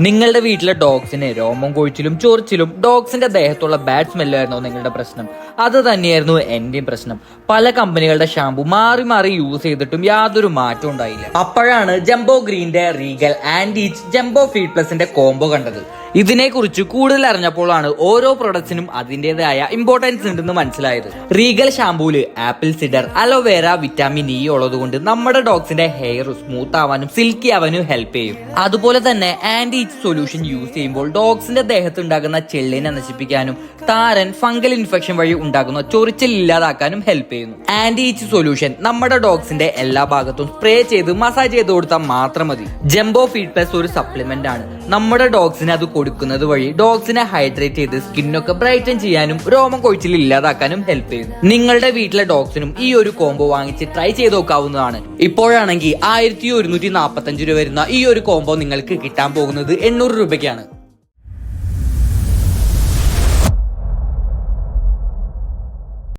നിങ്ങളുടെ വീട്ടിലെ ഡോഗ്സിന് രോമം കൊഴിച്ചിലും ചൊറിച്ചിലും ഡോഗ്സിന്റെ ദേഹത്തുള്ള ബാഡ് സ്മെല്ലായിരുന്നോ നിങ്ങളുടെ പ്രശ്നം. അത് തന്നെയായിരുന്നു എന്റെയും പ്രശ്നം. പല കമ്പനികളുടെ ഷാമ്പു മാറി മാറി യൂസ് ചെയ്തിട്ടും യാതൊരു മാറ്റവും ഉണ്ടായില്ല. അപ്പോഴാണ് jumbo ഗ്രീന്റെ regal and each jumbo feed പ്ലസിന്റെ combo കണ്ടത്. ഇതിനെക്കുറിച്ച് കൂടുതൽ അറിഞ്ഞപ്പോഴാണ് ഓരോ പ്രൊഡക്ട്സിനും അതിന്റെതായ ഇമ്പോർട്ടൻസ് ഉണ്ടെന്ന് മനസ്സിലായത്. Regal ഷാമ്പൂൽ apple cider aloe vera vitamin E ഉള്ളതുകൊണ്ട് നമ്മുടെ ഡോഗ്സിന്റെ ഹെയർ സ്മൂത്ത് ആവാനും സിൽക്കി ആവാനും ഹെൽപ്പ് ചെയ്യും. അതുപോലെ തന്നെ ആന്റി ഇച്ച് സൊല്യൂഷൻ യൂസ് ചെയ്യുമ്പോൾ ഡോഗ്സിന്റെ ദേഹത്ത് ഉണ്ടാകുന്ന ചെള്ളിനെ നശിപ്പിക്കാനും താരൻ ഫംഗൽ ഇൻഫെക്ഷൻ വഴി ഉണ്ടാകുന്ന ചൊറിച്ചൽ ഇല്ലാതാക്കാനും ഹെൽപ്പ് ചെയ്യുന്നു. ആന്റി ഈച്ച് സൊല്യൂഷൻ നമ്മുടെ ഡോഗ്സിന്റെ എല്ലാ ഭാഗത്തും സ്പ്രേ ചെയ്ത് മസാജ് ചെയ്ത് കൊടുത്താൽ മാത്രം മതി. ജംബോ ഫീഡ് പ്ലസ് ഒരു സപ്ലിമെന്റ് ആണ്. നമ്മുടെ ഡോഗ്സിന് അത് കൊടുക്കുന്നത് വഴി ഡോഗ്സിനെ ഹൈഡ്രേറ്റ് ചെയ്ത് സ്കിന്നൊക്കെ ബ്രൈറ്റൻ ചെയ്യാനും രോമം കൊഴിച്ചിൽ ഇല്ലാതാക്കാനും ഹെൽപ്പ് ചെയ്യുന്നു. നിങ്ങളുടെ വീട്ടിലെ ഡോഗ്സിനും ഈ ഒരു കോംബോ വാങ്ങിച്ച് ട്രൈ ചെയ്ത് നോക്കാവുന്നതാണ്. ഇപ്പോഴാണെങ്കിൽ ആയിരത്തി ഒരുന്നൂറ്റി നാൽപ്പത്തഞ്ച് രൂപ വരുന്ന ഈ ഒരു കോംബോ നിങ്ങൾക്ക് കിട്ടാൻ പോകുന്നത് എണ്ണൂറ് രൂപയ്ക്കാണ്.